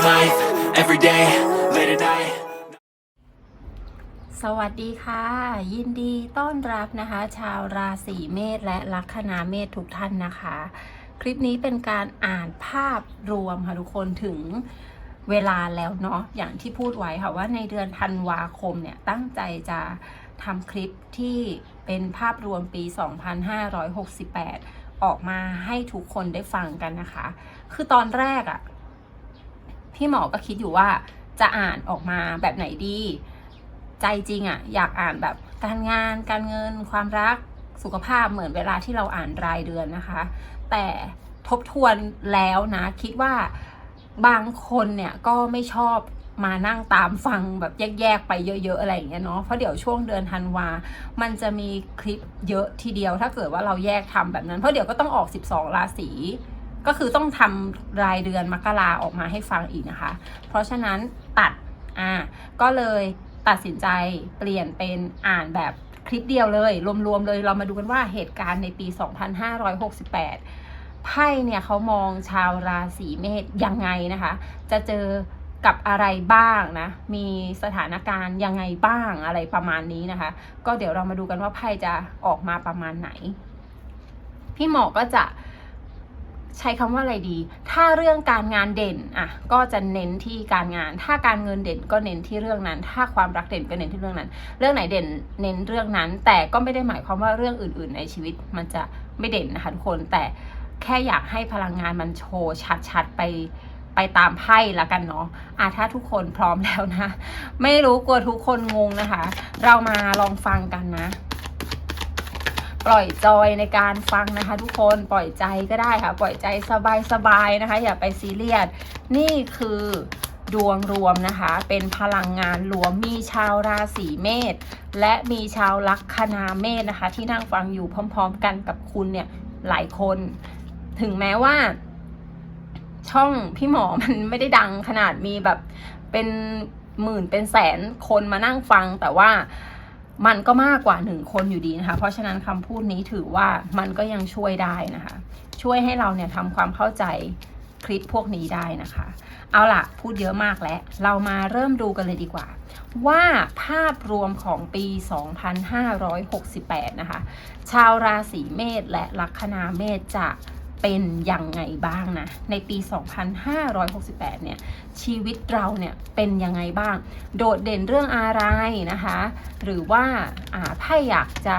living life every day, late at night. สวัสดีค่ะ ยินดีต้อนรับนะคะ ชาวราศีเมษและลัคนาเมษทุกท่านนะคะ คลิปนี้เป็นการอ่านภาพรวมค่ะทุกคนถึงเวลาแล้วเนาะอย่างที่พูดไว้ค่ะว่าในเดือนธันวาคมเนี่ยตั้งใจจะทำคลิปที่เป็นภาพรวมปี 2568 ออกมาให้ทุกคนได้ฟังกันนะคะ คือตอนแรกอะ่ะ พี่หมอก็คิดอยู่ว่าจะอ่านออกมาแบบไหนดี ใจจริงอะ่ะอยากอ่านแบบการงานการเงิน ความรักสุขภาพเหมือนเวลาที่เราอ่านรายเดือนนะคะ แต่ทบทวนแล้วนะคิดว่าบางคนเนี่ยก็ไม่ชอบมานั่งตามฟังแบบแยกๆไปเยอะ ๆ อะไรอย่างเงี้ยเนาะเพราะเดี๋ยวช่วงเดือนธันวา มันจะมีคลิปเยอะทีเดียวถ้าเกิดว่าเราแยกทำแบบนั้น เพราะเดี๋ยวก็ต้องออก 12 ราศี ก็คือต้องทำรายเดือนมกราออกมาให้ฟังอีกนะคะ เพราะฉะนั้นตัดอ่าก็เลยตัดสินใจเปลี่ยนเป็นอ่านแบบคลิปเดียวเลย รวมๆเลยเรามาดูกันว่าเหตุการณ์ในปี 2568 ไพ่เนี่ยเขามองชาวราศีเมษยังไงนะคะ จะเจอกับอะไรบ้างนะ มีสถานการณ์ยังไงบ้างอะไรประมาณนี้นะคะ ก็เดี๋ยวเรามาดูกันว่าไพ่จะออกมาประมาณไหน พี่หมอก็จะ ใช้คำว่าอะไรดี ถ้าเรื่องการงานเด่นอะก็จะเน้นที่การงาน ถ้าการเงินเด่นก็เน้นที่เรื่องนั้น ถ้าความรักเด่นก็เน้นที่เรื่องนั้น เรื่องไหนเด่นเน้นเรื่องนั้น แต่ก็ไม่ได้หมายความว่าเรื่องอื่น ๆ ในชีวิตมันจะไม่เด่นนะคะทุกคน แต่แค่อยากให้พลังงานมันโชว์ชัดๆไปไปตามไพ่ละกันเนาะอะถ้าทุกคนพร้อมแล้วนะ ไม่รู้กลัวทุกคนงงนะคะ เรามาลองฟังกันนะ ปล่อยจอยในการฟังนะคะ ทุกคนปล่อยใจก็ได้ค่ะ ปล่อยใจสบายๆนะคะ อย่าไปซีเรียสนี่คือดวงรวมนะคะ เป็นพลังงานรวมมีชาวราศีเมษและมีชาวลัคนาเมษนะคะ ที่นั่งฟังอยู่พร้อม ๆ กันกับคุณเนี่ยหลายคน ถึงแม้ว่า ช่องพี่หมอมันไม่ได้ดังขนาดมีแบบเป็นหมื่นเป็นแสนคนมานั่งฟังแต่ว่า มันก็มากกว่าหนึ่งคนอยู่ดีนะคะ เพราะฉะนั้นคำพูดนี้ถือว่ามันก็ยังช่วยได้นะคะ ช่วยให้เราเนี่ยทำความเข้าใจคลิปพวกนี้ได้นะคะ เอาล่ะ พูดเยอะมากแล้ว เรามาเริ่มดูกันเลยดีกว่า ว่าภาพรวมของปี 2568 นะคะ ชาวราศีเมษและลัคนาเมษจะ เป็นยังไงบ้างนะ ในปี 2568 เนี่ย ชีวิตเราเนี่ยเป็นยังไงบ้าง โดดเด่นเรื่องอะไรนะคะ หรือว่าอ่าถ้าอยากจะ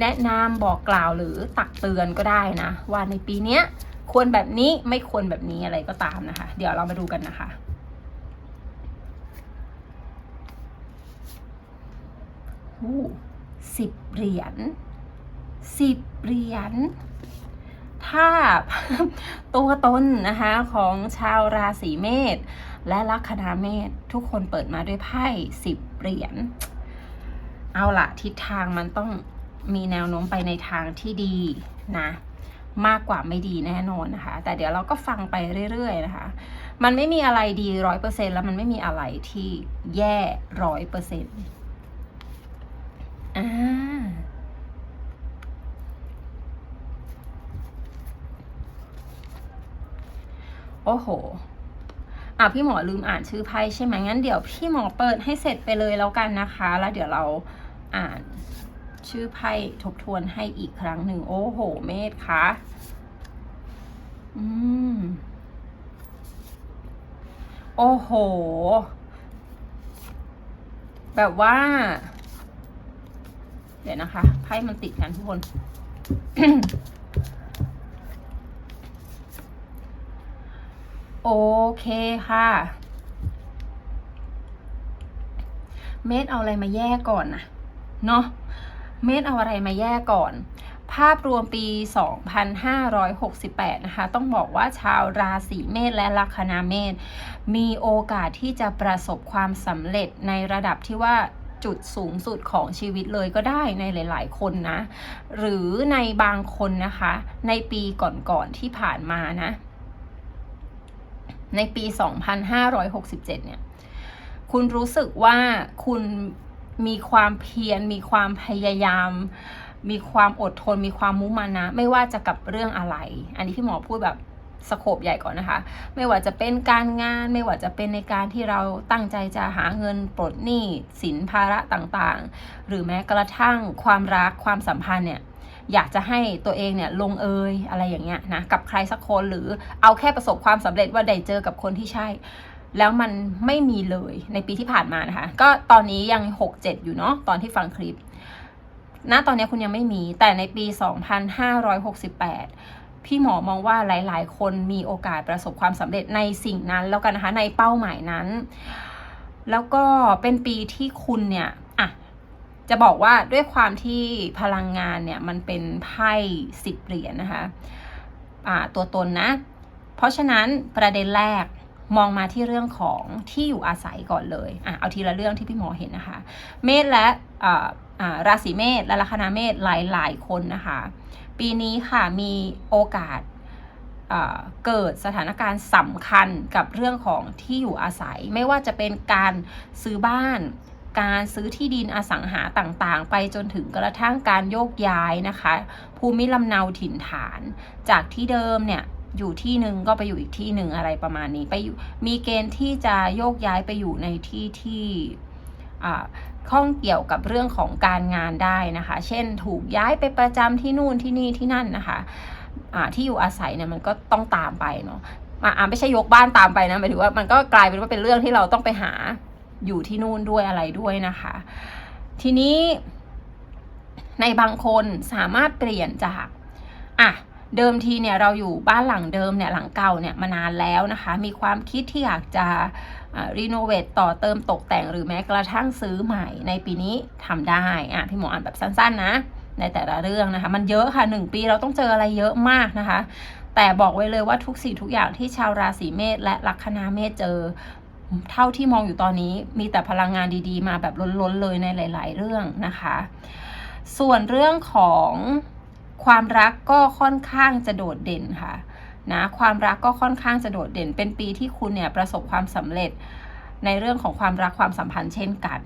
แนะนำบอกกล่าวหรือตักเตือนก็ได้นะ ว่าในปีเนี้ยควรแบบนี้ไม่ควรแบบนี้อะไรก็ตามนะคะ เดี๋ยวเรามาดูกันนะคะหูสิบเหรียญสิบเหรียญ ถ้าตัวตนนะคะของชาวราศีเมษและลัคนาเมษทุกคนเปิดมาด้วยไพ่สิบเหรียญเอาละทิศทางมันต้องมีแนวโน้มไปในทางที่ดีนะมากกว่าไม่ดีแน่นอนนะคะ แต่เดี๋ยวเราก็ฟังไปเรื่อยๆนะคะ มันไม่มีอะไรดีร้อยเปอร์เซ็นแล้วมันไม่มีอะไรที่แย่ร้อยเปอร์เซ็นต์อ่า โอ้โห อะพี่หมอลืมอ่านชื่อไพ่ใช่ไหมงั้นเดี๋ยวพี่หมอเปิดให้เสร็จไปเลยแล้วกันนะคะ แล้วเดี๋ยวเราอ่านชื่อไพ่ทบทวนให้อีกครั้งหนึ่ง โอ้โห เมธคะอืม โอ้โห แบบว่า เดี๋ยวนะคะ ไพ่มันติดกันทุกคน โอเคค่ะ เมธเอาอะไรมาแยกก่อนนะเนาะ เมธเอาอะไรมาแยกก่อน ภาพรวมปี 2568 นะคะ ต้องบอกว่าชาวราศีเมษและลัคนาเมษมีโอกาสที่จะประสบความสำเร็จในระดับที่ว่าจุดสูงสุดของชีวิตเลยก็ได้ในหลาย ๆ คนนะ หรือในบางคนนะคะ ในปีก่อนๆที่ผ่านมานะ ในปี 2567 เนี่ย คุณรู้สึกว่าคุณมีความเพียร มีความพยายาม มีความอดทน มีความมุมานะ ไม่ว่าจะกับเรื่องอะไร อันนี้พี่หมอพูดแบบสโคปใหญ่ก่อนนะคะ ไม่ว่าจะเป็นการงาน ไม่ว่าจะเป็นในการที่เราตั้งใจจะหาเงินปลดหนี้สินภาระต่างๆ หรือแม้กระทั่งความรักความสัมพันธ์เนี่ย อยากจะให้ตัวเองเนี่ยลงเอยอะไรอย่างเงี้ยนะกับใครสักคนหรือเอาแค่ประสบความสำเร็จว่าได้เจอกับคนที่ใช่ แล้วมันไม่มีเลยในปีที่ผ่านมานะคะ ก็ตอนนี้ยัง 6-7 อยู่เนาะตอนที่ฟังคลิปณตอนนี้คุณยังไม่มีแต่ในปี 2568พี่หมอมองว่าหลาย ๆ คนมีโอกาสประสบความสำเร็จในสิ่งนั้นแล้วกันนะคะในเป้าหมายนั้น แล้วก็เป็นปีที่คุณเนี่ย จะบอกว่าด้วยความที่พลังงานเนี่ยมันเป็นไพ่สิบเหรียญนะคะอ่าตัวตนนะ เพราะฉะนั้นประเด็นแรกมองมาที่เรื่องของที่อยู่อาศัยก่อนเลยอะเอาทีละเรื่องที่พี่หมอเห็นนะคะ เมษและราศีเมษและลัคนาเมษหลาย ๆ คนนะคะ ปีนี้ค่ะมีโอกาสเกิดสถานการณ์สำคัญกับเรื่องของที่อยู่อาศัย ไม่ว่าจะเป็นการซื้อบ้าน การซื้อที่ดินอสังหาต่างๆ ไปจนถึงกระทั่งการโยกย้ายนะคะ ภูมิลำเนาถิ่นฐาน จากที่เดิมเนี่ยอยู่ที่หนึ่งก็ไปอยู่อีกที่หนึ่งอะไรประมาณนี้ไปอยู่มีเกณฑ์ที่จะโยกย้ายไปอยู่ในที่ที่ข้องเกี่ยวกับเรื่องของการงานได้นะคะ เช่นถูกย้ายไปประจำที่นู่นที่นี่ที่นั่นนะคะอ่าที่อยู่อาศัยเนี่ยมันก็ต้องตามไปเนาะอ่าไม่ใช่ยกบ้านตามไปนะหมายถึงว่ามันก็กลายเป็นว่าเป็นเรื่องที่เราต้องไปหา อยู่ที่นู่นด้วยอะไรด้วยนะคะ ทีนี้ในบางคนสามารถเปลี่ยนจากอะเดิมทีเนี่ยเราอยู่บ้านหลังเดิมเนี่ยหลังเก่าเนี่ยมานานแล้วนะคะ มีความคิดที่อยากจะรีโนเวทต่อเติมตกแต่งหรือแม้กระทั่งซื้อใหม่ในปีนี้ทำได้อะพี่หมออ่านแบบสั้นๆนะ ในแต่ละเรื่องนะคะ มันเยอะค่ะหนึ่งปีเราต้องเจออะไรเยอะมากนะคะ แต่บอกไว้เลยว่าทุกสิ่งทุกอย่างที่ชาวราศีเมษและลัคนาเมษเจอ เท่าที่มองอยู่ตอนนี้มีแต่พลังงานดีๆ มาแบบล้นๆเลยในหลาย ๆ เรื่องนะคะ ส่วนเรื่องของความรักก็ค่อนข้างจะโดดเด่นค่ะนะความรักก็ค่อนข้างจะโดดเด่น เป็นปีที่คุณเนี่ยประสบความสำเร็จ ในเรื่องของความรักความสัมพันธ์เช่นกัน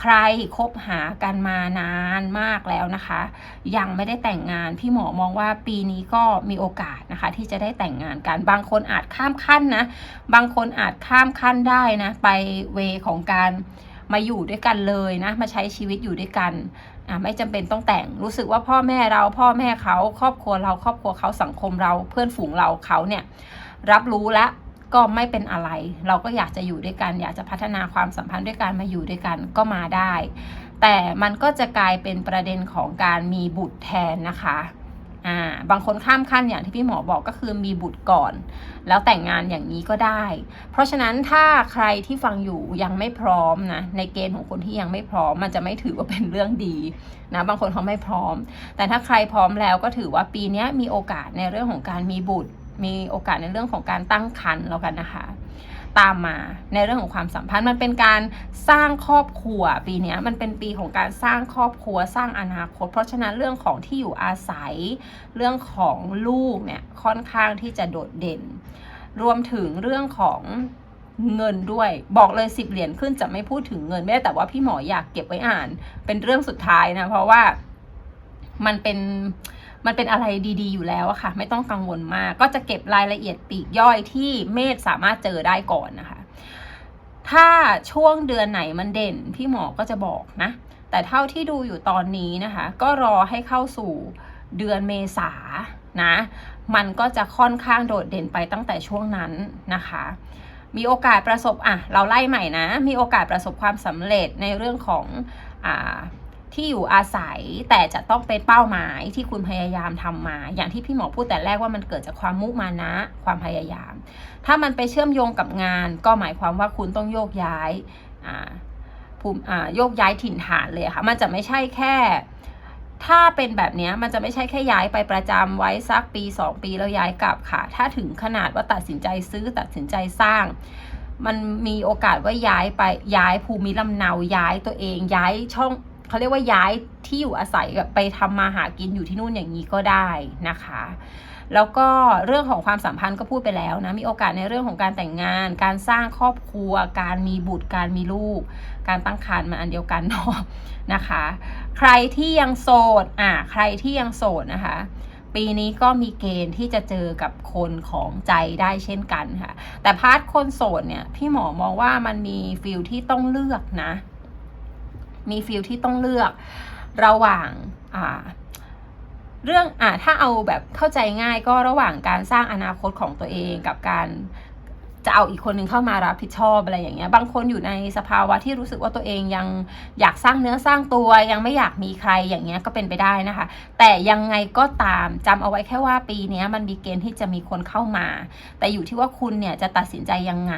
ใครคบหากันมานานมากแล้วนะคะ ยังไม่ได้แต่งงานพี่หมอมองว่าปีนี้ก็มีโอกาสนะคะ ที่จะได้แต่งงานกัน บางคนอาจข้ามขั้นนะ บางคนอาจข้ามขั้นได้นะไปเวของการมาอยู่ด้วยกันเลยนะ มาใช้ชีวิตอยู่ด้วยกันไม่จำเป็นต้องแต่งรู้สึกว่าพ่อแม่เราพ่อแม่เขาครอบครัวเราครอบครัวเขาสังคมเราเพื่อนฝูงเราเขาเนี่ยรับรู้แล้ว ก็ไม่เป็นอะไร เราก็อยากจะอยู่ด้วยกัน อยากจะพัฒนาความสัมพันธ์ด้วยกันมาอยู่ด้วยกันก็มาได้ แต่มันก็จะกลายเป็นประเด็นของการมีบุตรแทนนะคะอ่าบางคนข้ามขั้นอย่างที่พี่หมอบอกก็คือมีบุตรก่อน แล้วแต่งงานอย่างนี้ก็ได้ เพราะฉะนั้นถ้าใครที่ฟังอยู่ยังไม่พร้อมนะในเกณฑ์ของคนที่ยังไม่พร้อม มันจะไม่ถือว่าเป็นเรื่องดีนะบางคนเขาไม่พร้อม แต่ถ้าใครพร้อมแล้วก็ถือว่าปีนี้มีโอกาสในเรื่องของการมีบุตร มีโอกาสในเรื่องของการตั้งครรภ์แล้วกันนะคะ ตามมาในเรื่องของความสัมพันธ์มันเป็นการสร้างครอบครัวปีนี้มันเป็นปีของการสร้างครอบครัวสร้างอนาคต เพราะฉะนั้นเรื่องของที่อยู่อาศัย เรื่องของลูกเนี่ยค่อนข้างที่จะโดดเด่น รวมถึงเรื่องของเงินด้วยบอกเลยสิบเหรียญขึ้นจะไม่พูดถึงเงินไม่ได้แต่ว่าพี่หมออยากเก็บไว้อ่าน เป็นเรื่องสุดท้ายนะ เพราะว่ามันเป็น มันเป็นอะไรดีๆอยู่แล้วอะค่ะ ไม่ต้องกังวลมาก ก็จะเก็บรายละเอียดปีกย่อยที่เมธสามารถเจอได้ก่อนนะคะ ถ้าช่วงเดือนไหนมันเด่นพี่หมอก็จะบอกนะ แต่เท่าที่ดูอยู่ตอนนี้นะคะ ก็รอให้เข้าสู่เดือนเมษานะ มันก็จะค่อนข้างโดดเด่นไปตั้งแต่ช่วงนั้นนะคะ มีโอกาสประสบอะเราไล่ใหม่นะ มีโอกาสประสบความสำเร็จในเรื่องของอ่า ที่อยู่อาศัยแต่จะต้องเป็นเป้าหมายที่คุณพยายามทำมา อย่างที่พี่หมอพูดแต่แรกว่ามันเกิดจากความมุมานะ ความพยายาม ถ้ามันไปเชื่อมโยงกับงาน ก็หมายความว่าคุณต้องโยกย้ายอ่าภูมิอ่าโยกย้ายถิ่นฐานเลยค่ะมันจะไม่ใช่แค่ ถ้าเป็นแบบนี้มันจะไม่ใช่แค่ย้ายไปประจำไว้สักปี 2 ปีแล้วย้ายกลับค่ะ ถ้าถึงขนาดว่าตัดสินใจซื้อตัดสินใจสร้างมันมีโอกาสว่าย้ายไปย้ายภูมิลำเนาย้ายตัวเองย้ายช่อง เขาเรียกว่าย้ายที่อยู่อาศัยไปทำมาหากินอยู่ที่นู่นอย่างนี้ก็ได้นะคะ แล้วก็เรื่องของความสัมพันธ์ก็พูดไปแล้วนะมีโอกาสในเรื่องของการแต่งงาน การสร้างครอบครัว การมีบุตรการมีลูก การตั้งครรภ์มันอันเดียวกันเนาะนะคะ ใครที่ยังโสดอะใครที่ยังโสดนะคะปปีนี้ก็มีเกณฑ์ที่จะเจอกับคนของใจได้เช่นกันค่ะ แต่พาร์ทคนโสดเนี่ย พี่หมอมองว่ามันมีฟิลที่ต้องเลือกนะ มีฟิลที่ต้องเลือกระหว่างอ่าเรื่องอ่าถ้าเอาแบบเข้าใจง่ายก็ระหว่างการสร้างอนาคตของตัวเองกับการจะเอาอีกคนหนึ่งเข้ามารับผิดชอบอะไรอย่างเงี้ย บางคนอยู่ในสภาวะที่รู้สึกว่าตัวเองยังอยากสร้างเนื้อสร้างตัวยังไม่อยากมีใครอย่างเงี้ยก็เป็นไปได้นะคะ แต่ยังไงก็ตามจำเอาไว้แค่ว่าปีนี้มันมีเกณฑ์ที่จะมีคนเข้ามา แต่อยู่ที่ว่าคุณเนี่ยจะตัดสินใจยังไง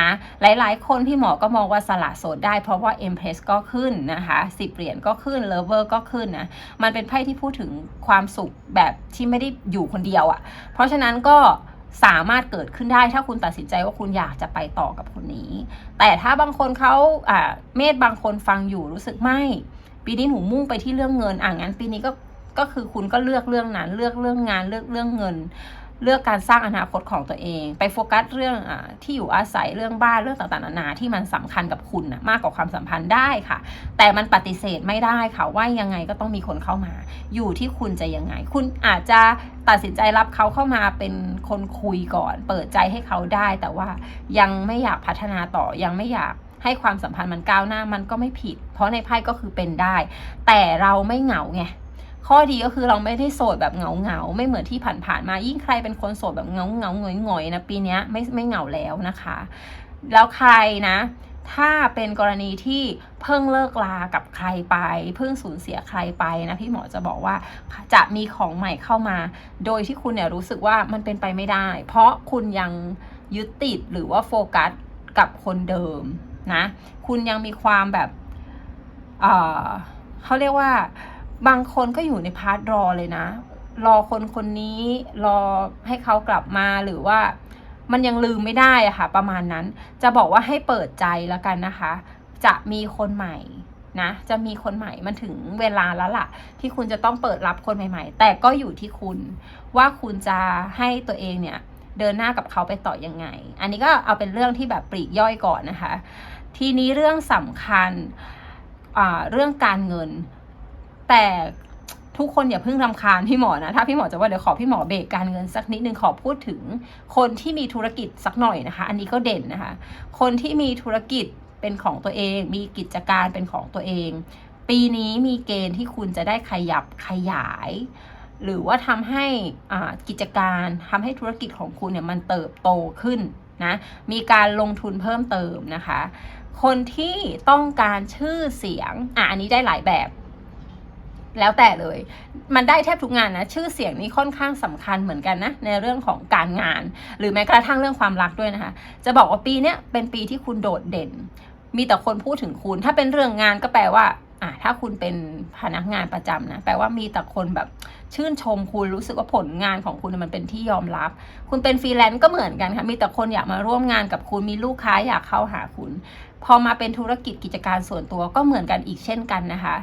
นะหลายๆ คนที่หมอก็มองว่าสละโสดได้เพราะว่า Empress ก็ขึ้นนะคะสิบเหรียญก็ขึ้น Lover ก็ขึ้นนะมันเป็นไพ่ที่พูดถึงความสุขแบบที่ไม่ได้อยู่คนเดียวอะ่ะ เพราะฉะนั้นก็สามารถเกิดขึ้นได้ถ้าคุณตัดสินใจว่าคุณอยากจะไปต่อกับคนนี้ แต่ถ้าบางคนเขาอ่าเมธบางคนฟังอยู่รู้สึกไม่ ปีนี้หนูมุ่งไปที่เรื่องเงินอ่างั้นปีนี้ก็ก็คือคุณก็เลือกเรื่องนั้นเลือกเรื่องงานเลือกเรื่องเงิน เลือกการสร้างอนาคตของตัวเอง ไปโฟกัสเรื่องอที่อยู่อาศัยเรื่องบ้านเรื่องต่างๆนานาที่มันสำคัญกับคุณนะมากกว่าความสัมพันธ์ได้ค่ะ แต่มันปฏิเสธไม่ได้ค่ะว่ายังไงก็ต้องมีคนเข้ามา อยู่ที่คุณจะยังไง คุณอาจจะตัดสินใจรับเขาเข้ามาเป็นคนคุยก่อน เปิดใจให้เขาได้ แต่ว่ายังไม่อยากพัฒนาต่อยังไม่อยากให้ความสัมพันธ์มันก้าวหน้ามันก็ไม่ผิด เพราะในไพ่ก็คือเป็นได้ แต่เราไม่เหงาไง ข้อดีก็คือเราไม่ได้โสดแบบเหงาเหงาไม่เหมือนที่ผ่านๆมา ยิ่งใครเป็นคนโสดแบบเหงาเหงาหงอยหงอยนะปีนี้ไม่ไม่เหงาแล้วนะคะ แล้วใครนะ ถ้าเป็นกรณีที่เพิ่งเลิกลากับใครไป เพิ่งสูญเสียใครไปนะพี่หมอจะบอกว่าจะมีของใหม่เข้ามา โดยที่คุณเนี่ยรู้สึกว่ามันเป็นไปไม่ได้ เพราะคุณยังยึดติดหรือว่าโฟกัสกับคนเดิมนะ คุณยังมีความแบบ เออเขาเรียกว่า บางคนก็อยู่ในพาร์ทรอเลยนะ รอคนคนนี้รอให้เขากลับมาหรือว่ามันยังลืมไม่ได้อะค่ะ ประมาณนั้นจะบอกว่าให้เปิดใจแล้วกันนะคะ จะมีคนใหม่นะ จะมีคนใหม่มันถึงเวลาแล้วล่ะ ที่คุณจะต้องเปิดรับคนใหม่ ๆ แต่ก็อยู่ที่คุณว่าคุณจะให้ตัวเองเนี่ยเดินหน้ากับเขาไปต่อยังไง อันนี้ก็เอาเป็นเรื่องที่แบบปลีกย่อยก่อนนะคะ ทีนี้เรื่องสำคัญเรื่องการเงิน แต่ทุกคนอย่าเพิ่งรำคาญพี่หมอนะ ถ้าพี่หมอจะว่าเดี๋ยวขอพี่หมอเบรกการเงินสักนิดนึงขอพูดถึงคนที่มีธุรกิจสักหน่อยนะคะ อันนี้ก็เด่นนะคะ คนที่มีธุรกิจเป็นของตัวเอง มีกิจการเป็นของตัวเอง ปีนี้มีเกณฑ์ที่คุณจะได้ขยับขยาย หรือว่าทำให้กิจการทำให้ธุรกิจของคุณเนี่ยมันเติบโตขึ้นนะมีการลงทุนเพิ่มเติมนะคะ คนที่ต้องการชื่อเสียงอะอันนี้ได้หลายแบบ แล้วแต่เลย มันได้แทบทุกงานนะ ชื่อเสียงนี้ค่อนข้างสำคัญเหมือนกันนะ ในเรื่องของการงาน หรือแม้กระทั่งเรื่องความรักด้วยนะคะ จะบอกว่าปีเนี้ยเป็นปีที่คุณโดดเด่น มีแต่คนพูดถึงคุณ ถ้าเป็นเรื่องงานก็แปลว่าอะถ้าคุณเป็นพนักงานประจำนะ แปลว่ามีแต่คนแบบชื่นชมคุณรู้สึกว่าผลงานของคุณมันเป็นที่ยอมรับ คุณเป็นฟรีแลนซ์ก็เหมือนกันค่ะมีแต่คนอยากมาร่วมงานกับคุณมีลูกค้าอยากเข้าหาคุณ พอมาเป็นธุรกิจกิจการส่วนตัวก็เหมือนกันอีกเช่นกันนะคะ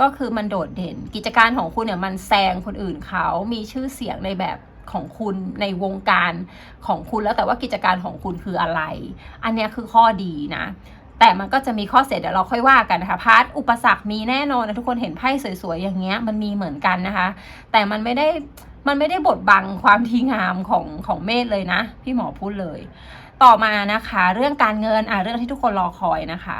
ก็คือมันโดดเด่น กิจการของคุณเนี่ยมันแซงคนอื่นเขามีชื่อเสียงในแบบของคุณในวงการของคุณแล้วแต่ว่ากิจการของคุณคืออะไร อันนี้คือข้อดีนะ แต่มันก็จะมีข้อเสียเดี๋ยวเราค่อยว่ากันนะคะพาร์ทอุปสรรคมีแน่นอนนะทุกคนเห็นไพ่สวยๆอย่างเงี้ยมันมีเหมือนกันนะคะ แต่มันไม่ได้มันไม่ได้บดบังความทีงามของของเมธเลยนะ พี่หมอพูดเลย ต่อมานะคะ เรื่องการเงินอะเรื่องที่ทุกคนรอคอยนะคะ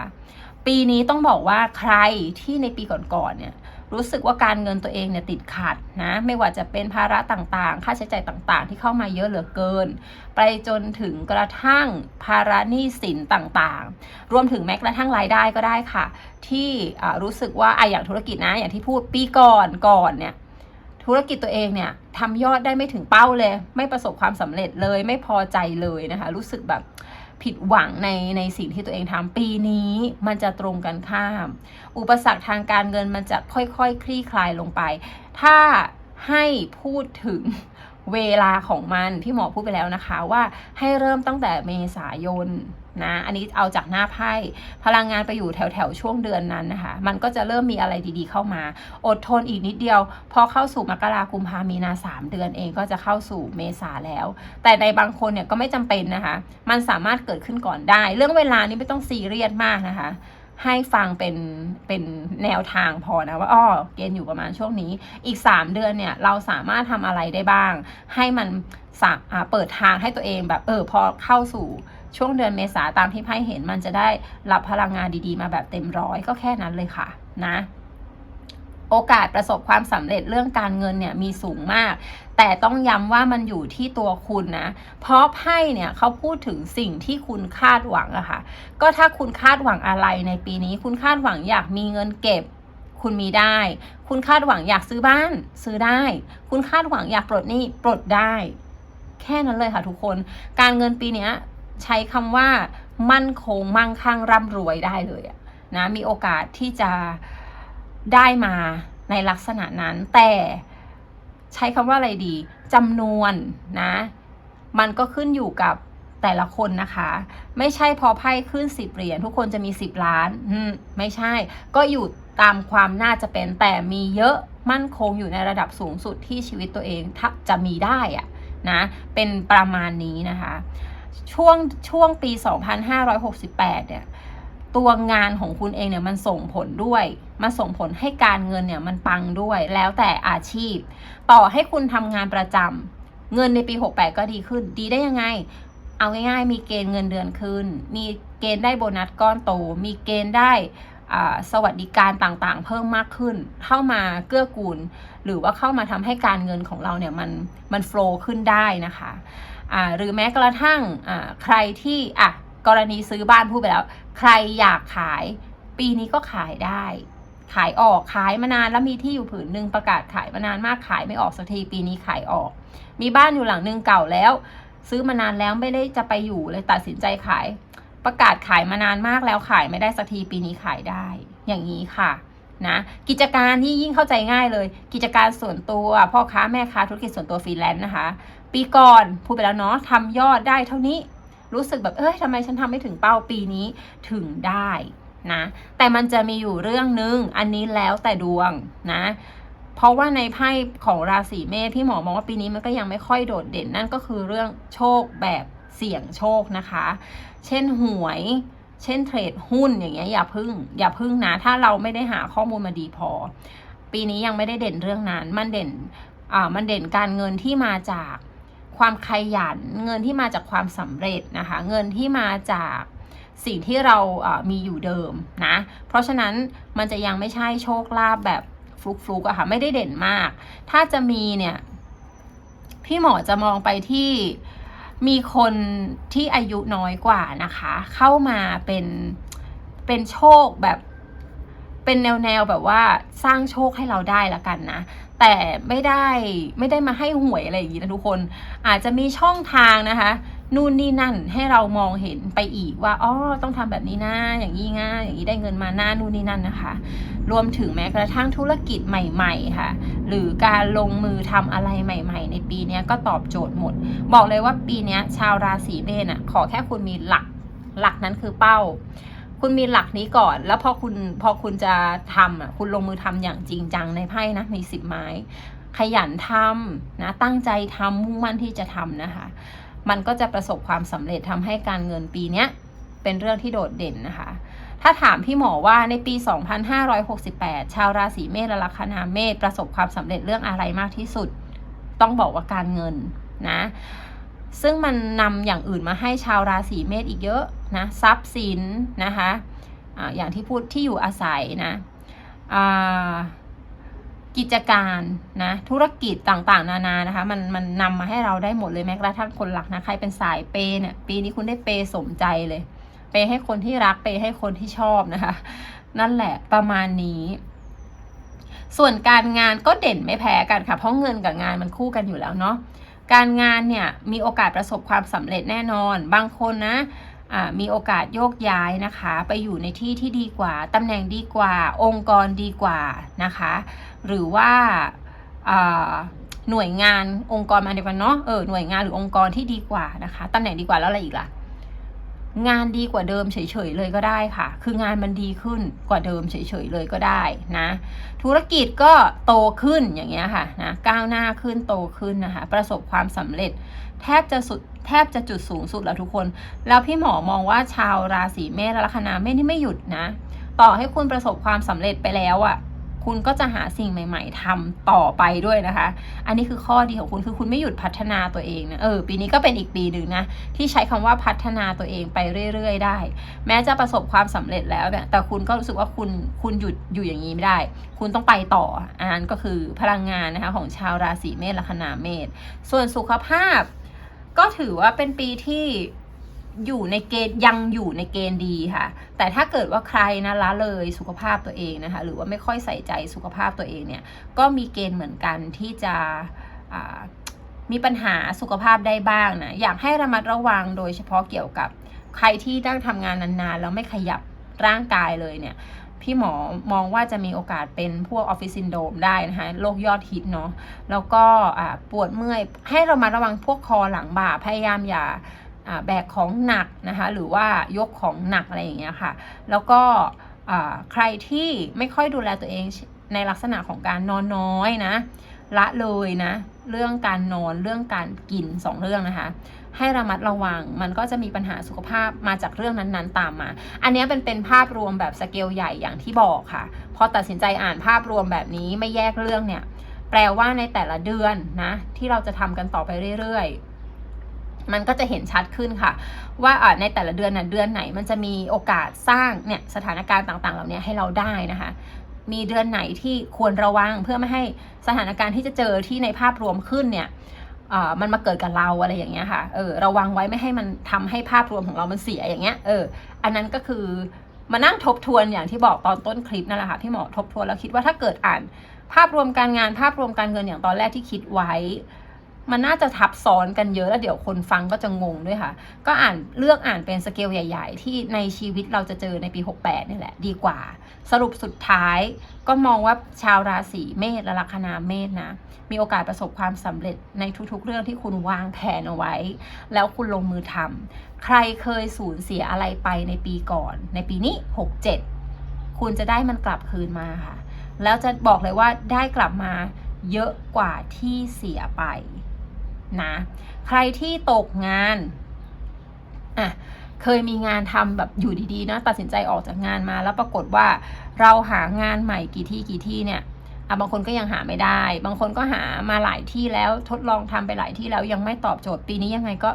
ปีนี้ต้องบอกว่าใครที่ในปีก่อนๆเนี่ยรู้สึกว่าการเงินตัวเองเนี่ยติดขัดนะ ไม่ว่าจะเป็นภาระต่างๆ ค่าใช้จ่ายต่างๆ ที่เข้ามาเยอะเหลือเกิน ไปจนถึงกระทั่งภาระหนี้สินต่างๆ รวมถึงแม้กระทั่งรายได้ก็ได้ค่ะ ที่รู้สึกว่าไออย่างธุรกิจนะอย่างที่พูดปีก่อนก่อนเนี่ยธุรกิจตัวเองเนี่ยทำยอดได้ไม่ถึงเป้าเลย ไม่ประสบความสำเร็จเลยไม่พอใจเลยนะคะ รู้สึกแบบ ผิดหวังในในสิ่งที่ตัวเองทำปีนี้มันจะตรงกันข้าม อุปสรรคทางการเงินมันจะค่อยๆคคลี่คลายลงไป ถ้าให้พูดถึงเวลาของมันที่หมอพูดไปแล้วนะคะว่าให้เริ่มตั้งแต่เมษายน นะ อันนี้เอาจากหน้าไพ่พลังงานไปอยู่แถวแถวช่วงเดือนนั้นนะคะ มันก็จะเริ่มมีอะไรดีๆ เข้ามา อดทนอีกนิดเดียว พอเข้าสู่มกราคมพามีนาสามเดือนเองก็จะเข้าสู่เมษาแล้ว แต่ในบางคนเนี่ยก็ไม่จำเป็นนะคะ มันสามารถเกิดขึ้นก่อนได้ เรื่องเวลานี้ไม่ต้องซีเรียสมากนะคะให้ฟังเป็นเป็นแนวทางพอนะว่าอ้อเกณฑ์อยู่ประมาณช่วงนี้ อีก 3 เดือนเนี่ยเราสามารถทำอะไรได้บ้าง ให้มันสาอ่าเปิดทางให้ตัวเองแบบเออพอเข้าสู่ ช่วงเดือนเมษาตามที่ไพ่เห็นมันจะได้รับพลังงานดีๆ มาแบบเต็มร้อยก็แค่นั้นเลยค่ะนะโอกาสประสบความสำเร็จเรื่องการเงินเนี่ยมีสูงมาก แต่ต้องย้ำว่ามันอยู่ที่ตัวคุณนะ เพราะไพ่เนี่ยเขาพูดถึงสิ่งที่คุณคาดหวังอะค่ะ ก็ถ้าคุณคาดหวังอะไรในปีนี้ คุณคาดหวังอยากมีเงินเก็บ คุณมีได้ คุณคาดหวังอยากซื้อบ้าน ซื้อได้ คุณคาดหวังอยากปลดหนี้ปลดได้ แค่นั้นเลยค่ะทุกคน การเงินปีนี้ ใช้คำว่า มั่นคงมั่งคั่งร่ำรวยได้เลยอะนะมีโอกาสที่จะได้มาในลักษณะนั้น แต่ใช้คำว่าอะไรดีจำนวนนะ มันก็ขึ้นอยู่กับแต่ละคนนะคะ ไม่ใช่พอไพ่ขึ้นสิบเหรียญทุกคนจะมีสิบล้านไม่ใช่ ก็อยู่ตามความน่าจะเป็นแต่มีเยอะมั่นคงอยู่ในระดับสูงสุดที่ชีวิตตัวเองถ้าจะมีได้อะนะ เป็นประมาณนี้นะคะ ช่วงช่วงปี 2568 เนี่ย ตัวงานของคุณเองเนี่ยมันส่งผลด้วย มาส่งผลให้การเงินเนี่ยมันปังด้วย แล้วแต่อาชีพ ต่อให้คุณทำงานประจำเงินในปี 68 ก็ดีขึ้น ดีได้ยังไง เอาง่ายๆ มีเกณฑ์เงินเดือนขึ้น มีเกณฑ์ได้โบนัสก้อนโต มีเกณฑ์ได้ สวัสดิการต่างๆ เพิ่มมากขึ้น เข้ามาเกื้อกูล หรือว่าเข้ามาทำให้การเงินของเราเนี่ยมันมันโฟล์ขึ้นได้นะคะหรือแม้กระทั่งใครที่อะกรณีซื้อบ้านพูดไปแล้ว ใครอยากขาย ปีนี้ก็ขายได้ ขายออกขายมานานแล้วมีที่อยู่ผืนหนึ่งประกาศขายมานานมากขายไม่ออกสักทีปีนี้ขายออก มีบ้านอยู่หลังหนึ่งเก่าแล้ว ซื้อมานานแล้วไม่ได้จะไปอยู่เลยตัดสินใจขาย ประกาศขายมานานมากแล้วขายไม่ได้สักทีปีนี้ขายได้ อย่างนี้ค่ะนะกิจการที่ยิ่งเข้าใจง่ายเลย กิจการส่วนตัวพ่อค้าแม่ค้าธุรกิจส่วนตัวฟรีแลนซ์นะคะ ปีก่อนพูดไปแล้วเนาะทำยอดได้เท่านี้รู้สึกแบบเอ้ยทำไมฉันทำไม่ถึงเป้าปีนี้ถึงได้นะแต่มันจะมีอยู่เรื่องนึงอันนี้แล้วแต่ดวงนะเพราะว่าในไพ่ของราศีเมษพี่หมอมองว่าปีนี้มันก็ยังไม่ค่อยโดดเด่นนั่นก็คือเรื่องโชคแบบเสี่ยงโชคนะคะ เช่นหวย เช่นเทรดหุ้นอย่างเงี้ยอย่าพึ่ง อย่าพึ่งนะ ถ้าเราไม่ได้หาข้อมูลมาดีพอ ปีนี้ยังไม่ได้เด่นเรื่องนั้น มันเด่นอ่ามันเด่นการเงินที่มาจากความขยัน เงินที่มาจากความสำเร็จนะคะ เงินที่มาจากสิ่งที่เราอ่ามีอยู่เดิมนะ เพราะฉะนั้นมันจะยังไม่ใช่โชคลาภแบบฟลุกๆอะค่ะไม่ได้เด่นมาก ถ้าจะมีเนี่ย พี่หมอจะมองไปที่ มีคนที่อายุน้อยกว่านะคะ เข้ามาเป็นเป็นโชคแบบ เป็นแนวแนวแบบว่าสร้างโชคให้เราได้ละกันนะ แต่ไม่ได้ไม่ได้มาให้หวยอะไรอย่างนี้นะทุกคน อาจจะมีช่องทางนะคะ นู่นนี่นั่นให้เรามองเห็นไปอีกว่าอ๋อต้องทำแบบนี้นะอย่างนี้ง่ายอย่างนี้ได้เงินมาหน้านู่นนี่นั่นนะคะ รวมถึงแม้กระทั่งธุรกิจใหม่ ๆ ค่ะ หรือการลงมือทำอะไรใหม่ ๆ ในปีนี้ก็ตอบโจทย์หมด บอกเลยว่าปีนี้ชาวราศีเมษอะขอแค่คุณมีหลักหลักนั้นคือเป้าคุณมีหลักนี้ก่อน แล้วพอคุณพอคุณจะทำอะคุณลงมือทำอย่างจริงจังในไพ่นะมีสิบไม้ ขยันทำนะตั้งใจทำมุ่งมั่นที่จะทำนะคะ มันก็จะประสบความสำเร็จทำให้การเงินปีนี้เป็นเรื่องที่โดดเด่นนะคะ ถ้าถามพี่หมอว่าในปี 2568 ชาวราศีเมษและลัคนาเมษประสบความสำเร็จเรื่องอะไรมากที่สุด ต้องบอกว่าการเงินนะซึ่งมันนำอย่างอื่นมาให้ชาวราศีเมษอีกเยอะนะทรัพย์สินนะคะอะอย่างที่พูดที่อยู่อาศัยนะอ่า กิจการนะธุรกิจต่างๆ นานานะคะ มันมันนำมาให้เราได้หมดเลยแม้กระทั่งคนหลักนะใครเป็นสายเปย์เนี่ยปีนี้คุณได้เปย์สมใจเลย เปย์ให้คนที่รักเปย์ให้คนที่ชอบนะคะ นั่นแหละประมาณนี้ ส่วนการงานก็เด่นไม่แพ้กันค่ะเพราะเงินกับงานมันคู่กันอยู่แล้วเนาะการงานเนี่ยมีโอกาสประสบความสำเร็จแน่นอน บางคนนะอ่ามีโอกาสโยกย้ายนะคะ ไปอยู่ในที่ที่ดีกว่าตำแหน่งดีกว่า องค์กรดีกว่านะคะ หรือว่าหน่วยงานองค์กรมาเดียวกันเนาะเออหน่วยงานหรือองค์กรที่ดีกว่านะคะตำแหน่งดีกว่าแล้วอะไรอีกล่ะงานดีกว่าเดิมเฉยๆเลยก็ได้ค่ะ คืองานมันดีขึ้นกว่าเดิมเฉยๆเลยก็ได้นะ ธุรกิจก็โตขึ้นอย่างเงี้ยค่ะนะก้าวหน้าขึ้นโตขึ้นนะคะ ประสบความสำเร็จ แทบจะสุดแทบจะจุดสูงสุดแล้วทุกคน แล้วพี่หมอมองว่าชาวราศีเมษและลัคนาเมษที่ไม่หยุดนะ ต่อให้คุณประสบความสำเร็จไปแล้วอะ่ะ คุณก็จะหาสิ่งใหม่ ๆทำต่อไปด้วยนะคะ อันนี้คือข้อดีของคุณคือคุณไม่หยุดพัฒนาตัวเองนะเออปีนี้ก็เป็นอีกปีหนึ่งนะที่ใช้คำว่าพัฒนาตัวเองไปเรื่อย ๆ ได้ แม้จะประสบความสำเร็จแล้วเนี่ยแต่คุณก็รู้สึกว่าคุณคุณหยุดอยู่อย่างนี้ไม่ได้ คุณต้องไปต่ออันนั้นก็คือพลังงานนะคะของชาวราศีเมษลัคนาเมษส่วนสุขภาพ ก็ถือว่าเป็นปีที่ อยู่ในเกณฑ์ยังอยู่ในเกณฑ์ดีค่ะ แต่ถ้าเกิดว่าใครนะละเลยสุขภาพตัวเองนะคะ หรือว่าไม่ค่อยใส่ใจสุขภาพตัวเองเนี่ย ก็มีเกณฑ์เหมือนกันที่จะมีปัญหาสุขภาพได้บ้างนะ อยากให้ระมัดระวังโดยเฉพาะเกี่ยวกับใครที่ตั้งทำงานนานๆ แล้วไม่ขยับร่างกายเลยเนี่ย พี่หมอมองว่าจะมีโอกาสเป็นพวกออฟฟิศซินโดรมได้นะคะโรคยอดฮิตเนาะ แล้วก็ปวดเมื่อย ให้เรามาระวังพวกคอหลังบ่า พยายามอย่า แบกของหนักนะคะหรือว่ายกของหนักอะไรอย่างเงี้ยค่ะ แล้วก็ใครที่ไม่ค่อยดูแลตัวเองในลักษณะของการนอนน้อยนะละเลยนะ เรื่องการนอนเรื่องการกินสองเรื่องนะคะ ให้ระมัดระวังมันก็จะมีปัญหาสุขภาพมาจากเรื่องนั้นๆตามมา อันนี้เป็นเป็นภาพรวมแบบสเกลใหญ่อย่างที่บอกค่ะพอตัดสินใจอ่านภาพรวมแบบนี้ไม่แยกเรื่องเนี่ย แปลว่าในแต่ละเดือนนะ ที่เราจะทำกันต่อไปเรื่อยๆ มันก็จะเห็นชัดขึ้นค่ะ ว่าในแต่ละเดือนนะเดือนไหนมันจะมีโอกาสสร้างเนี่ยสถานการณ์ต่างๆ เหล่านี้ให้เราได้นะคะ มีเดือนไหนที่ควรระวังเพื่อไม่ให้สถานการณ์ที่จะเจอที่ในภาพรวมขึ้นเนี่ยอ่ามันมาเกิดกับเราอะไรอย่างเงี้ยค่ะเออระวังไว้ไม่ให้มันทำให้ภาพรวมของเรามันเสียอย่างเงี้ยเอออันนั้นก็คือมานั่งทบทวนอย่างที่บอกตอนต้นคลิปนั่นแหละค่ะพี่หมอทบทวนแล้วคิดว่าถ้าเกิดอ่าน ภาพรวมการงานภาพรวมการเงินอย่างตอนแรกที่คิดไว้ มันน่าจะทับซ้อนกันเยอะแล้วเดี๋ยวคนฟังก็จะงงด้วยค่ะ ก็อ่านเลือกอ่านเป็นสเกลใหญ่ ๆ ที่ในชีวิตเราจะเจอในปี 68นี่แหละดีกว่า สรุปสุดท้ายก็มองว่าชาวราศีเมษและลัคนาเมษนะ มีโอกาสประสบความสำเร็จในทุกๆ เรื่องที่คุณวางแผนเอาไว้ แล้วคุณลงมือทำใครเคยสูญเสียอะไรไปในปีก่อน ในปีนี้ 67 คุณจะได้มันกลับคืนมาค่ะ แล้วจะบอกเลยว่าได้กลับมาเยอะกว่าที่เสียไป นะ ใครที่ตกงานอะเคยมีงานทำแบบอยู่ดีๆนะตัดสินใจออกจากงานมาแล้วปรากฏว่าเราหางานใหม่กี่ที่กี่ที่เนี่ยอะบางคนก็ยังหาไม่ได้ บางคนก็หามาหลายที่แล้วทดลองทำไปหลายที่แล้วยังไม่ตอบโจทย์ปีนี้ยังไงก็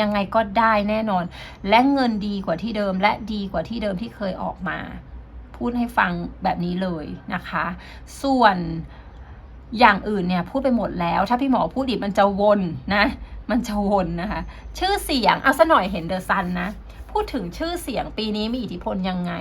ยังไงก็ได้แน่นอน และเงินดีกว่าที่เดิม และดีกว่าที่เดิมที่เคยออกมา พูดให้ฟังแบบนี้เลยนะคะ ส่วน อย่างอื่นเนี่ยพูดไปหมดแล้ว ถ้าพี่หมอพูดอีกมันจะวนนะ มันจะวนนะคะ ชื่อเสียงเอาซะหน่อยเห็นเดอะซันนะ พูดถึงชื่อเสียงปีนี้มีอิทธิพลยังไง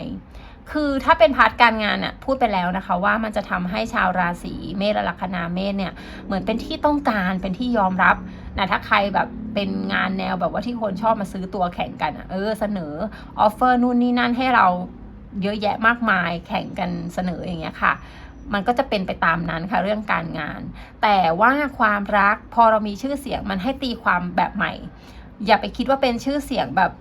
คือถ้าเป็นพาร์ทการงานน่ะพูดไปแล้วนะคะว่ามันจะทำให้ชาวราศีเมษและลัคนาเมษเนี่ยเหมือนเป็นที่ต้องการเป็นที่ยอมรับนะถ้าใครแบบเป็นงานแนวแบบว่าที่คนชอบมาซื้อตัวแข่งกันเออเสนอออฟเฟอร์นู่นนี่นั่นให้เราเยอะแยะมากมายแข่งกันเสนออย่างเงี้ยค่ะ มันก็จะเป็นไปตามนั้นค่ะเรื่องการงาน แต่ว่าความรักพอเรามีชื่อเสียงมันให้ตีความแบบใหม่ อย่าไปคิดว่าเป็นชื่อเสียงแบบ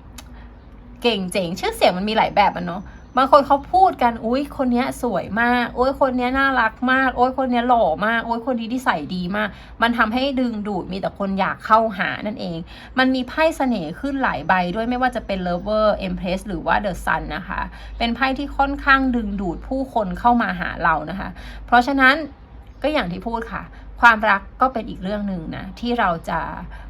เก่งเจ๋งชื่อเสียงมันมีหลายแบบอะเนาะ บางคนเขาพูดกันอุ้ยคนนี้สวยมากโอ้ยคนนี้น่ารักมาก โอ้ยคนนี้หล่อมาก โอ้ยคนนี้ที่ใส่ดีมาก มันทำให้ดึงดูดมีแต่คนอยากเข้าหานั่นเอง มันมีไพ่เสน่ห์ขึ้นหลายใบด้วยไม่ว่าจะเป็น Lover Empress หรือว่า The Sun นะคะ เป็นไพ่ที่ค่อนข้างดึงดูดผู้คนเข้ามาหาเรานะคะ เพราะฉะนั้นก็อย่างที่พูดค่ะ ความรักก็เป็นอีกเรื่องหนึ่งนะที่เราจะ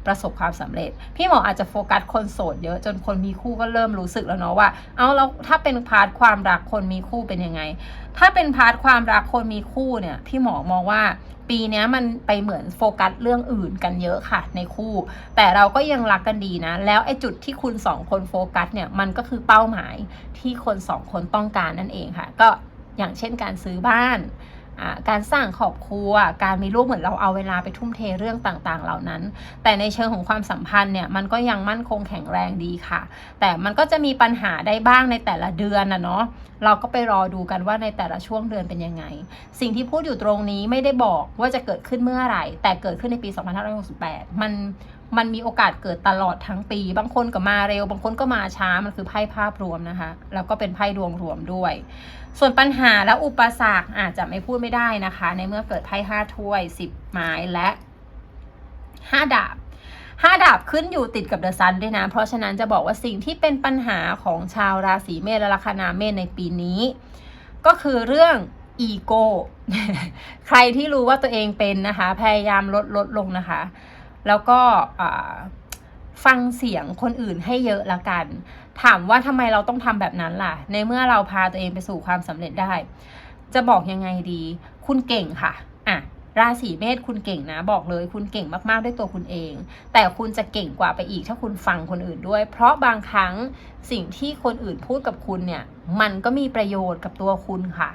ประสบความสำเร็จ พี่หมออาจจะโฟกัสคนโสดเยอะจนคนมีคู่ก็เริ่มรู้สึกแล้วเนาะว่า เอาแล้วถ้าเป็นพาร์ทความรักคนมีคู่เป็นยังไง ถ้าเป็นพาร์ทความรักคนมีคู่เนี่ย พี่หมอมองว่าปีนี้มันไปเหมือนโฟกัสเรื่องอื่นกันเยอะค่ะในคู่ แต่เราก็ยังรักกันดีนะ แล้วไอ้จุดที่คุณสองคนโฟกัสเนี่ยมันก็คือเป้าหมายที่คนสองคนต้องการนั่นเองค่ะ ก็อย่างเช่นการซื้อบ้าน การสร้างครอบครัว การมีลูกเหมือนเราเอาเวลาไปทุ่มเทเรื่องต่างๆ เหล่านั้น แต่ในเชิงของความสัมพันธ์เนี่ยมันก็ยังมั่นคงแข็งแรงดีค่ะ แต่มันก็จะมีปัญหาได้บ้างในแต่ละเดือนนะเนาะเราก็ไปรอดูกันว่าในแต่ละช่วงเดือนเป็นยังไง สิ่งที่พูดอยู่ตรงนี้ไม่ได้บอกว่าจะเกิดขึ้นเมื่อไหร่ แต่เกิดขึ้นในปี 2568 มันมันมีโอกาสเกิดตลอดทั้งปี บางคนก็มาเร็ว บางคนก็มาช้า มันคือไพ่ภาพรวมนะคะ แล้วก็เป็นไพ่ดวงรวมด้วย ส่วนปัญหาและอุปสรรคอาจจะไม่พูดไม่ได้นะคะ ในเมื่อเกิดไพ่ห้าถ้วยสิบไม้และห้าดาบห้าดาบขึ้นอยู่ติดกับเดอะซันด้วยนะ เพราะฉะนั้นจะบอกว่าสิ่งที่เป็นปัญหาของชาวราศีเมษและลัคนาเมษในปีนี้ ก็คือเรื่องอีโก้ใครที่รู้ว่าตัวเองเป็นนะคะ พยายามลดลดลงนะคะ แล้วก็ฟังเสียงคนอื่นให้เยอะละกัน ถามว่าทำไมเราต้องทำแบบนั้นล่ะ ในเมื่อเราพาตัวเองไปสู่ความสำเร็จได้ จะบอกยังไงดี คุณเก่งค่ะอะราศีเมษคุณเก่งนะบอกเลยคุณเก่งมากๆด้วยตัวคุณเอง แต่คุณจะเก่งกว่าไปอีกถ้าคุณฟังคนอื่นด้วย เพราะบางครั้งสิ่งที่คนอื่นพูดกับคุณเนี่ยมันก็มีประโยชน์กับตัวคุณค่ะ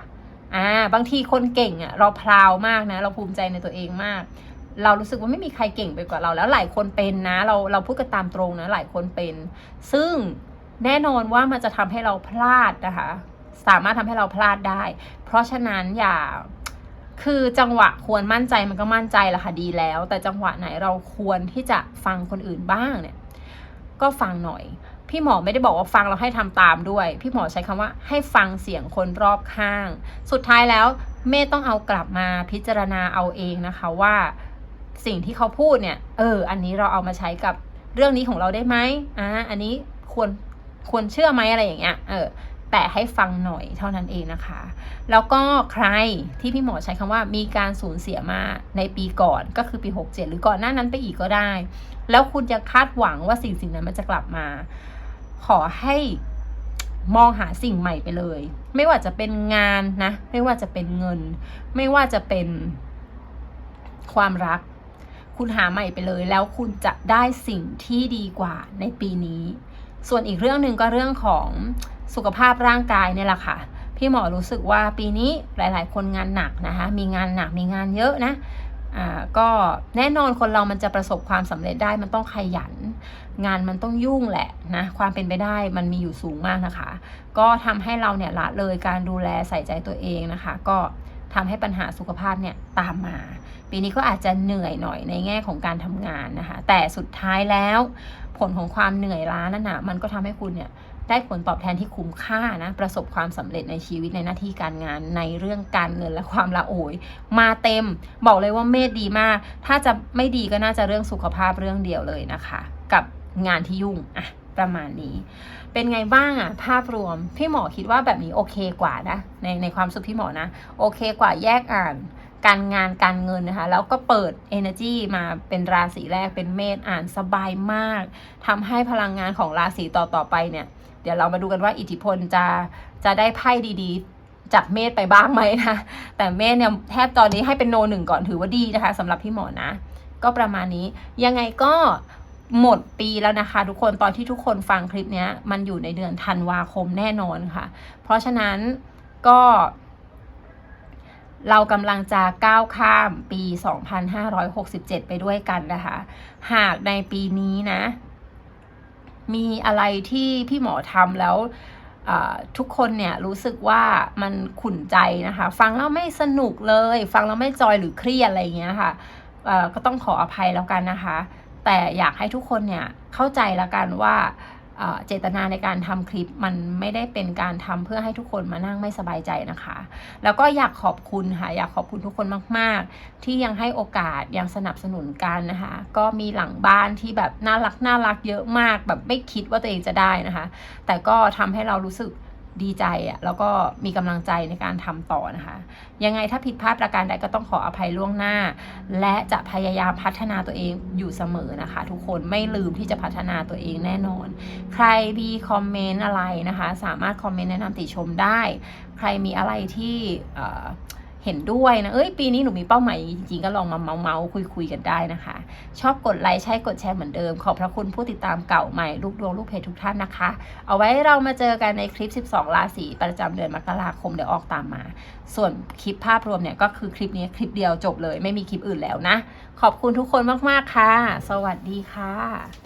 อ่าบางทีคนเก่งอะเราพราวมากนะ เราภูมิใจในตัวเองมาก เรารู้สึกว่าไม่มีใครเก่งไปกว่าเราแล้วหลายคนเป็นนะ เราเราพูดกันตามตรงนะหลายคนเป็น ซึ่ง แน่นอนว่ามันจะทำให้เราพลาดนะคะ สามารถทำให้เราพลาดได้ เพราะฉะนั้นอย่าคือจังหวะควรมั่นใจมันก็มั่นใจละค่ะดีแล้ว แต่จังหวะไหนเราควรที่จะฟังคนอื่นบ้างเนี่ย ก็ฟังหน่อย พี่หมอไม่ได้บอกว่าฟังเราให้ทำตามด้วย พี่หมอใช้คำว่าให้ฟังเสียงคนรอบข้าง สุดท้ายแล้วเมย์ต้องเอากลับมาพิจารณาเอาเองนะคะว่าสิ่งที่เขาพูดเนี่ย เออ อันนี้เราเอามาใช้กับเรื่องนี้ของเราได้ไหมอ่าอันนี้ควร ควรเชื่อไหมอะไรอย่างเงี้ยเออแต่ให้ฟังหน่อยเท่านั้นเองนะคะ แล้วก็ใครที่พี่หมอใช้คำว่ามีการสูญเสียมาในปีก่อนก็คือปี 67 หรือก่อนหน้านั้นไปอีกก็ได้ แล้วคุณจะคาดหวังว่าสิ่งสิ่งนั้นมันจะกลับมา ขอให้มองหาสิ่งใหม่ไปเลย ไม่ว่าจะเป็นงานนะ ไม่ว่าจะเป็นเงิน ไม่ว่าจะเป็นความรัก คุณหาใหม่ไปเลย แล้วคุณจะได้สิ่งที่ดีกว่าในปีนี้ ส่วนอีกเรื่องหนึ่งก็เรื่องของสุขภาพร่างกายเนี่ยแหละค่ะ พี่หมอรู้สึกว่าปีนี้หลาย ๆ คนงานหนักนะคะ มีงานหนักมีงานเยอะนะอ่าก็แน่นอนคนเรามันจะประสบความสำเร็จได้มันต้องขยัน งานมันต้องยุ่งแหละนะความเป็นไปได้มันมีอยู่สูงมากนะคะ ก็ทำให้เราเนี่ยละเลยการดูแลใส่ใจตัวเองนะคะ ก็ทำให้ปัญหาสุขภาพเนี่ยตามมา ปีนี้ก็อาจจะเหนื่อยหน่อยในแง่ของการทำงานนะคะ แต่สุดท้ายแล้ว ผลของความเหนื่อยล้านั่นนะมันก็ทำให้คุณเนี่ยได้ผลตอบแทนที่คุ้มค่านะ ประสบความสำเร็จในชีวิตในหน้าที่การงานในเรื่องการเงินและความละโอยมาเต็ม บอกเลยว่าเมธดีมาก ถ้าจะไม่ดีก็น่าจะเรื่องสุขภาพเรื่องเดียวเลยนะคะ กับงานที่ยุ่งอะประมาณนี้ เป็นไงบ้างอะภาพรวม พี่หมอคิดว่าแบบนี้โอเคกว่านะ ในในความสุขพี่หมอนะ โอเคกว่าแยกอ่าน การงานการเงินนะคะ แล้วก็เปิด Energy มาเป็นราศีแรกเป็นเมษอ่านสบายมากทำให้พลังงานของราศีต่อๆไปเนี่ย เดี๋ยวเรามาดูกันว่าอิทธิพลจะจะได้ไพ่ดีๆ จากเมษไปบ้างไหมนะแต่เมษเนี่ยแทบตอนนี้ให้เป็นโนหนึ่งก่อนถือว่าดีนะคะสำหรับพี่หมอนะ ก็ประมาณนี้ยังไงก็หมดปีแล้วนะคะทุกคนตอนที่ทุกคนฟังคลิปเนี้ยมันอยู่ในเดือนธันวาคมแน่นอนค่ะ เพราะฉะนั้นก็ เรากำลังจะก้าวข้ามปี 2567 ไปด้วยกันนะคะ หากในปีนี้นะ มีอะไรที่พี่หมอทำแล้วทุกคนเนี่ยรู้สึกว่ามันขุ่นใจนะคะ ฟังแล้วไม่สนุกเลย ฟังแล้วไม่จอยหรือเครียดอะไรเงี้ยค่ะก็ต้องขออภัยแล้วกันนะคะ แต่อยากให้ทุกคนเนี่ยเข้าใจแล้วกันว่า เจตนาในการทำคลิปมันไม่ได้เป็นการทำเพื่อให้ทุกคนมานั่งไม่สบายใจนะคะ แล้วก็อยากขอบคุณค่ะ อยากขอบคุณทุกคนมาก ๆ ที่ยังให้โอกาสยังสนับสนุนกันนะคะ ก็มีหลังบ้านที่แบบน่ารักน่ารักเยอะมาก แบบไม่คิดว่าตัวเองจะได้นะคะ แต่ก็ทำให้เรารู้สึก ดีใจอะแล้วก็มีกำลังใจในการทำต่อนะคะ ยังไงถ้าผิดพลาดประการใดก็ต้องขออภัยล่วงหน้า และจะพยายามพัฒนาตัวเองอยู่เสมอนะคะ ทุกคนไม่ลืมที่จะพัฒนาตัวเองแน่นอน ใครมีคอมเมนต์อะไรนะคะ สามารถคอมเมนต์แนะนำติชมได้ ใครมีอะไรที่ เห็นด้วยนะ เอ้ย ปีนี้หนูมีเป้าหมายจริงๆ ก็ลองมาเมาเมาคุยคุยๆกันได้นะคะ ชอบกดไลค์ใช่กดแชร์เหมือนเดิม ขอบพระคุณผู้ติดตามเก่าใหม่ลูกดวงลูกเพจทุกท่านนะคะ เอาไว้เรามาเจอกันในคลิป 12 ราศีประจำเดือนมกราคมเดี๋ยวออกตามมา ส่วนคลิปภาพรวมเนี่ยก็คือคลิปนี้คลิปเดียวจบเลย ไม่มีคลิปอื่นแล้วนะ ขอบคุณทุกคนมากๆค่ะ สวัสดีค่ะ